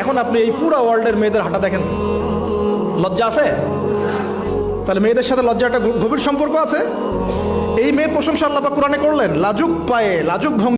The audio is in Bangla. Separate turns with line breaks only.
এখন আপনি এই পুরো ওয়ার্ল্ডের মেয়েদের হাঁটা দেখেন। লজ্জা আছে? তাহলে মেয়েদের সাথে লজ্জা একটা গভীর সম্পর্ক আছে? এই মেয়ে প্রশংসা আল্লাহ কোরআনে করলেন, লাজুক পায়ে, লাজুক ভঙ্গি